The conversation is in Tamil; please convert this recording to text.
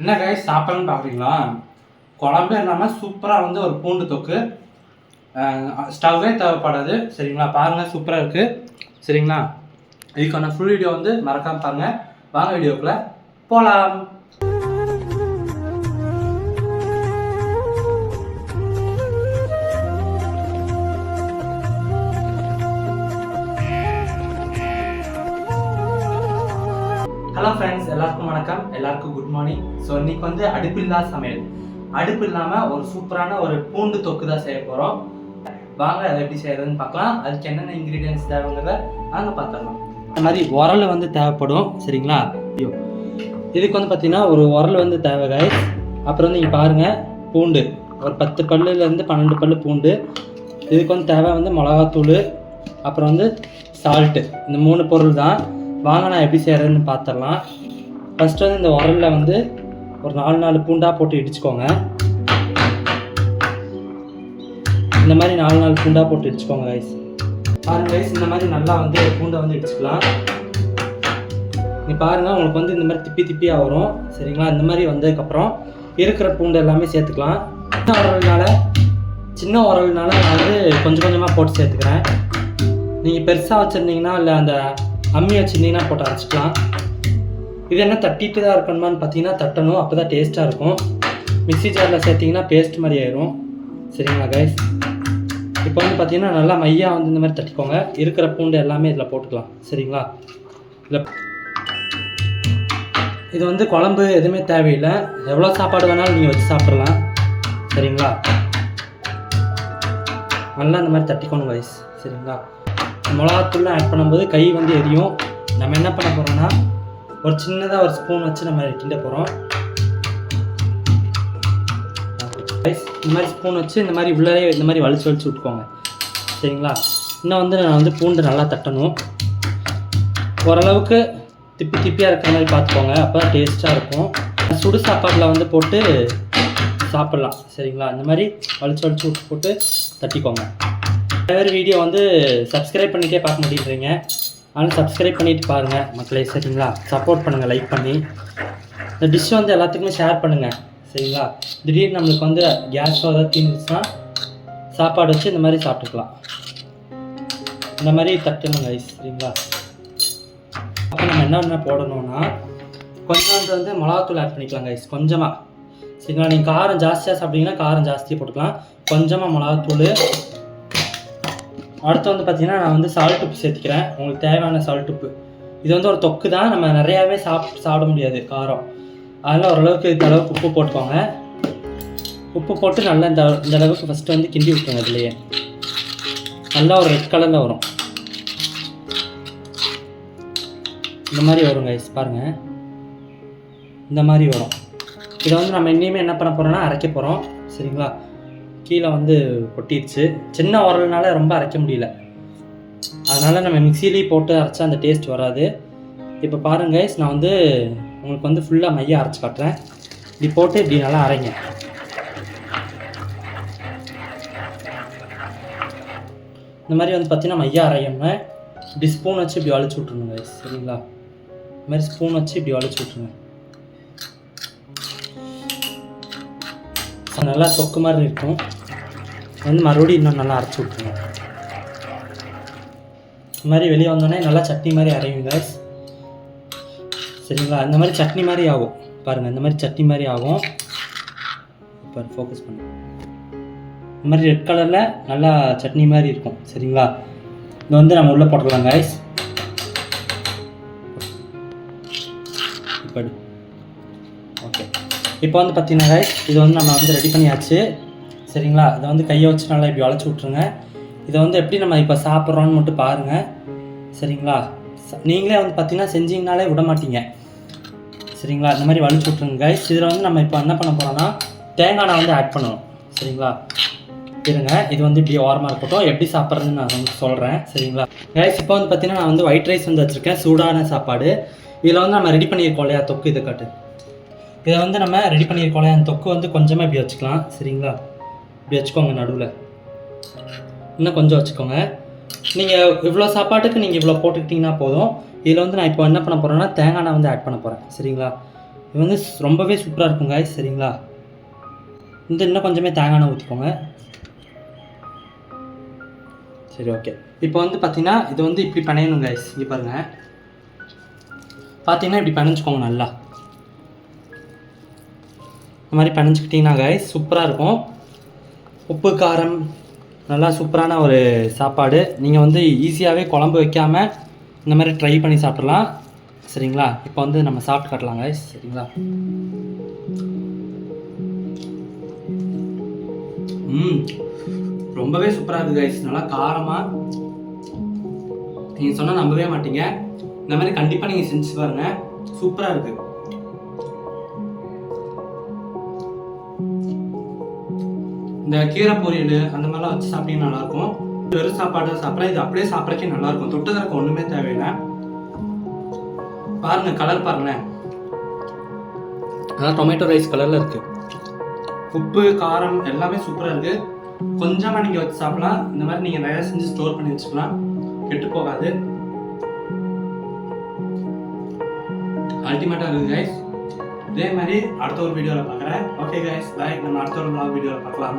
என்ன கைஸ் சாப்பிடணும்னு பார்க்குறீங்களா? குழம்பு இல்லாமல் சூப்பராக வந்து ஒரு பூண்டு தொக்கு. ஸ்டவ்வே தேவைப்படாது. சரிங்களா? பாருங்கள் சூப்பராக இருக்குது சரிங்களா? இதுக்கான ஃபுல் வீடியோ வந்து மறக்காமல் பாருங்கள் வாங்க வீடியோக்குள்ளே போகலாம் ஹலோ ஃப்ரெண்ட்ஸ் எல்லாருக்கும் வணக்கம். எல்லாருக்கும் குட் மார்னிங் ஸோ இன்னைக்கு வந்து அடுப்பு இல்லாத சமையல். அடுப்பு இல்லாமல் ஒரு சூப்பரான ஒரு பூண்டு தொக்கு தான் செய்ய போகிறோம் வாங்க அதை எப்படி செய்யறதுன்னு பார்க்கலாம். அதுக்கு என்னென்ன இன்க்ரீடியன்ஸ் தேவைங்கிறத நாங்கள் பார்த்துடலாம். இந்த மாதிரி உரல் வந்து தேவைப்படும் சரிங்களா? ஐயோ. இதுக்கு வந்து பார்த்தீங்கன்னா ஒரு உரல் வந்து தேவை guys. அப்புறம் வந்து நீங்கள் பாருங்கள் பூண்டு. ஒரு பத்து பல்லுலேருந்து பன்னெண்டு பல்லு பூண்டு. இதுக்கு வந்து தேவை வந்து மிளகாத்தூள் அப்புறம் வந்து சால்ட்டு இந்த மூணு பொருள் தான். வாங்க நான் எப்படி செய்கிறதுன்னு பார்த்துடலாம் ஃபஸ்ட்டு வந்து இந்த உரலில் வந்து ஒரு நாலு நாலு பூண்டாக போட்டு இடிச்சுக்கோங்க. இந்த மாதிரி நாலு நாலு பூண்டாக போட்டு இடிச்சுக்கோங்க கைஸ் பாருங்க கைஸ் இந்த மாதிரி நல்லா வந்து பூண்டை வந்து இடிச்சுக்கலாம். நீ பாருங்கள் உங்களுக்கு வந்து இந்த மாதிரி திப்பி திப்பியாக வரும். சரிங்களா? இந்த மாதிரி வந்ததுக்கப்புறம் இருக்கிற பூண்டு எல்லாமே சேர்த்துக்கலாம். சின்ன உரல்னால சின்ன உரல்னால நான் வந்து கொஞ்சம் கொஞ்சமாக போட்டு சேர்த்துக்கிறேன். நீங்கள் பெருசாக வச்சுருந்தீங்கன்னா இல்லை அந்த அம்மி வச்சுருந்தீங்கன்னா போட்டு அரைச்சிக்கலாம். இது என்ன தட்டிட்டு தான் இருக்கணுமான்னு பார்த்தீங்கன்னா தட்டணும். அப்போ தான் டேஸ்ட்டாக இருக்கும். மிக்ஸி ஜாரில் சேர்த்திங்கன்னா பேஸ்ட் மாதிரி ஆயிரும். சரிங்களா கைஸ் இப்போ வந்து பார்த்தீங்கன்னா நல்லா மையாக வந்து இந்த மாதிரி தட்டிக்கோங்க. இருக்கிற பூண்டு எல்லாமே இதில் போட்டுக்கலாம். சரிங்களா? இதில் இது வந்து குழம்பு எதுவுமே தேவையில்லை. எவ்வளோ சாப்பாடு வேணாலும் நீங்கள் வச்சு சாப்பிட்றலாம் சரிங்களா? நல்லா இந்த மாதிரி தட்டிக்கணும் வயசு சரிங்களா? மிளகாத்தூள்லாம் ஆட் பண்ணும்போது கை வந்து எரியும். நம்ம என்ன பண்ண போகிறோம்னா ஒரு சின்னதாக ஒரு ஸ்பூன் வச்சு நம்ம கிண்ட போகிறோம் இந்த மாதிரி ஸ்பூன் வச்சு இந்த மாதிரி உள்ளே இந்த மாதிரி வலிச்சு வலிச்சு விட்டுக்கோங்க. சரிங்களா? இன்னும் வந்து நான் வந்து பூண்டு நல்லா தட்டணும். ஓரளவுக்கு திப்பி திப்பியாக இருக்கிற மாதிரி பார்த்துக்கோங்க. அப்போ தான் டேஸ்ட்டாக இருக்கும். சுடு சாப்பாட்டில் வந்து போட்டு சாப்பிட்லாம். சரிங்களா? இந்த மாதிரி வலிச்சு வலிச்சு விட்டு போட்டு தட்டிக்கோங்க. வேறு பேர் வீடியோ வந்து சப்ஸ்கிரைப் பண்ணிகிட்டே பார்க்க முடியுறீங்க ஆனால் சப்ஸ்கிரைப் பண்ணிட்டு பாருங்கள் மக்களே சரிங்களா? சப்போர்ட் பண்ணுங்கள் லைக் பண்ணி. இந்த டிஷ் வந்து எல்லாத்துக்குமே ஷேர் பண்ணுங்கள் சரிங்களா? திடீர்னு நம்மளுக்கு வந்து கேஸ் ஏதாவது தீர்ந்துச்சுன்னா சாப்பாடு வச்சு இந்த மாதிரி சாப்பிட்டுக்கலாம். இந்த மாதிரி தட்டுங்க ஐஸ் சரிங்களா? அப்போ நம்ம என்ன என்ன போடணும்னா கொஞ்சம் வந்து மிளகாத்தூள் ஆட் பண்ணிக்கலாம் கைஸ் கொஞ்சமாக சரிங்களா? நீங்கள் காரம் ஜாஸ்தியாக சாப்பிட்டீங்கன்னா காரம் ஜாஸ்தியாக போட்டுக்கலாம். கொஞ்சமாக மிளகாத்தூள் அடுத்து வந்து பார்த்தீங்கன்னா நான் வந்து சால்ட் உப்பு சேர்த்துக்கிறேன். உங்களுக்கு தேவையான சால்ட் உப்பு. இது வந்து ஒரு தொக்கு தான். நம்ம நிறையாவே சாப் சாப்பிட முடியாது காரம். அதனால் ஓரளவுக்கு இந்த அளவுக்கு உப்பு போட்டுக்கோங்க. உப்பு போட்டு நல்லா இந்த இந்த அளவுக்கு ஃபஸ்ட்டு வந்து கிண்டி விட்டுருங்க இதுலேயே நல்லா ஒரு ரெட் கலரில் வரும். இந்த மாதிரி வரும் கைஸ் பாருங்கள் இந்த மாதிரி வரும். இதை வந்து நம்ம இனிமேல் என்ன பண்ண போகிறோம்னா அரைக்க போகிறோம் சரிங்களா? கீழே வந்து கொட்டிடுச்சு சின்ன உரல்னால ரொம்ப அரைக்க முடியல. அதனால் நம்ம மிக்சிலேயே போட்டு அரைச்சா அந்த டேஸ்ட் வராது. இப்போ பாருங்கள் கைஸ் நான் வந்து உங்களுக்கு வந்து ஃபுல்லாக மையம் அரைச்சி காட்டுறேன். இப்படி போட்டு இப்படி நல்லா அரைங்க. இந்த மாதிரி வந்து பார்த்தீங்கன்னா மையம் அரையணும்னா இப்படி ஸ்பூன் வச்சு இப்படி அழைச்சி விட்ருங்க சரிங்களா? இந்த மாதிரி ஸ்பூன் வச்சு இப்படி வலிச்சு விட்ருங்க நல்லா சொக்கு மாதிரி இருக்கும். வந்து மறுபடியும் இன்னும் நல்லா அரைச்சி விட்ருங்க இந்த மாதிரி வெளியே வந்தோடனே நல்லா சட்னி மாதிரி அரையும் சரிங்களா? இந்த மாதிரி சட்னி மாதிரி ஆகும். பாருங்கள் இந்த மாதிரி சட்னி மாதிரி ஆகும். இப்போ ஃபோக்கஸ் பண்ணு. இந்த மாதிரி ரெட் கலரில் நல்லா சட்னி மாதிரி இருக்கும். சரிங்களா? இது வந்து நம்ம உள்ளே போட்டுடலாம் கைஸ் இப்போ இப்போ வந்து பார்த்தீங்கன்னா இது வந்து நம்ம வந்து ரெடி பண்ணியாச்சு. சரிங்களா? இதை வந்து கையை வச்சு நல்லா இப்படி வளைச்சி விட்ருங்க இதை வந்து எப்படி நம்ம இப்போ சாப்பிட்றோன்னு மட்டும் பாருங்கள் சரிங்களா? ச- நீங்களே வந்து பார்த்தீங்கன்னா செஞ்சீங்கனாலே விட மாட்டீங்க. சரிங்களா? இந்த மாதிரி வலிச்சு விட்ருங்க கைஸ் இதில் வந்து நம்ம இப்போ என்ன பண்ண போகிறோம்னா தேங்காய் வந்து ஆட் பண்ணணும். சரிங்களா? இருங்க. இது வந்து இப்படி ஓரமாக இருக்கட்டும். எப்படி சாப்பிட்றதுன்னு நான் வந்து சொல்கிறேன் சரிங்களா? கைஸ் இப்போ வந்து பார்த்தீங்கன்னா நான் வந்து ஒயிட் ரைஸ் வந்து வச்சுருக்கேன். சூடான சாப்பாடு. இதில் வந்து நம்ம ரெடி பண்ணியிருக்கோம் இல்லையா? தொக்கு இதை காட்டு. இதை வந்து நம்ம ரெடி பண்ணியிருக்கோம்ல அந்த தொக்கு வந்து கொஞ்சமாக இப்படி வச்சுக்கலாம். சரிங்களா? இப்படி வச்சுக்கோங்க நடுவில். இன்னும் கொஞ்சம் வச்சுக்கோங்க. நீங்கள் இவ்வளோ சாப்பாட்டுக்கு நீங்கள் இவ்வளோ போட்டுக்கிட்டிங்கன்னா போதும். இதில் வந்து நான் இப்போ என்ன பண்ண போகிறேன்னா தேங்காய் எண்ணெய் வந்து ஆட் பண்ண போகிறேன் சரிங்களா? இது வந்து ரொம்பவே சூப்பராக இருக்கும் காய் சரிங்களா? இந்த இன்னும் கொஞ்சமே தேங்காய் எண்ணெய் ஊற்றிக்கோங்க சரி ஓகே இப்போ வந்து பார்த்தீங்கன்னா இது வந்து இப்படி பிணையணும் கைஸ் இங்கே பாருங்கள் பார்த்தீங்கன்னா இப்படி பிணைஞ்சிக்கோங்க நல்லா. இந்த மாதிரி பணிஞ்சிக்கிட்டிங்கன்னா கைஸ் சூப்பராக இருக்கும். உப்பு காரம் நல்லா சூப்பரான ஒரு சாப்பாடு. நீங்கள் வந்து ஈஸியாகவே குழம்பு வைக்காமல் இந்த மாதிரி ட்ரை பண்ணி சாப்பிடலாம். சரிங்களா? இப்போ வந்து நம்ம சாப்பிட்டு காட்டலாம் கைஸ் சரிங்களா? ம் ரொம்பவே சூப்பராக இருக்குது கைஸ் நல்லா காரமாக நீங்கள் சொன்னால் நம்பவே மாட்டீங்க. இந்த மாதிரி கண்டிப்பாக நீங்கள் செஞ்சு பாருங்கள் சூப்பராக இருக்குது இந்த கீரை பொரியல் அந்த மாதிரிலாம் வச்சு சாப்பிட்டீங்கன்னா நல்லாயிருக்கும். வெறும் சாப்பாடு சாப்பிட்றா இது அப்படியே சாப்பிட்றக்கே நல்லாயிருக்கும். தொட்டுக்கிறக்கு ஒன்றுமே தேவையில்லை. பாருங்க கலர் பாருங்களேன். அதான் டொமேட்டோ ரைஸ் கலரில் இருக்குது உப்பு காரம் எல்லாமே சூப்பராக இருக்குது கொஞ்சமாக நீங்கள் வச்சு சாப்பிடலாம். இந்த மாதிரி நீங்கள் நிறையா செஞ்சு ஸ்டோர் பண்ணி வச்சுக்கலாம். கெட்டு போகாது. அல்டிமேட்டாக இருக்குது கைஸ் இதே மாதிரி அடுத்த ஒரு வீடியோவில் பார்க்குறேன். ஓகே கைஸ் பாய் நம்ம அடுத்த ஒரு வீடியோவில் பார்க்கலாம்.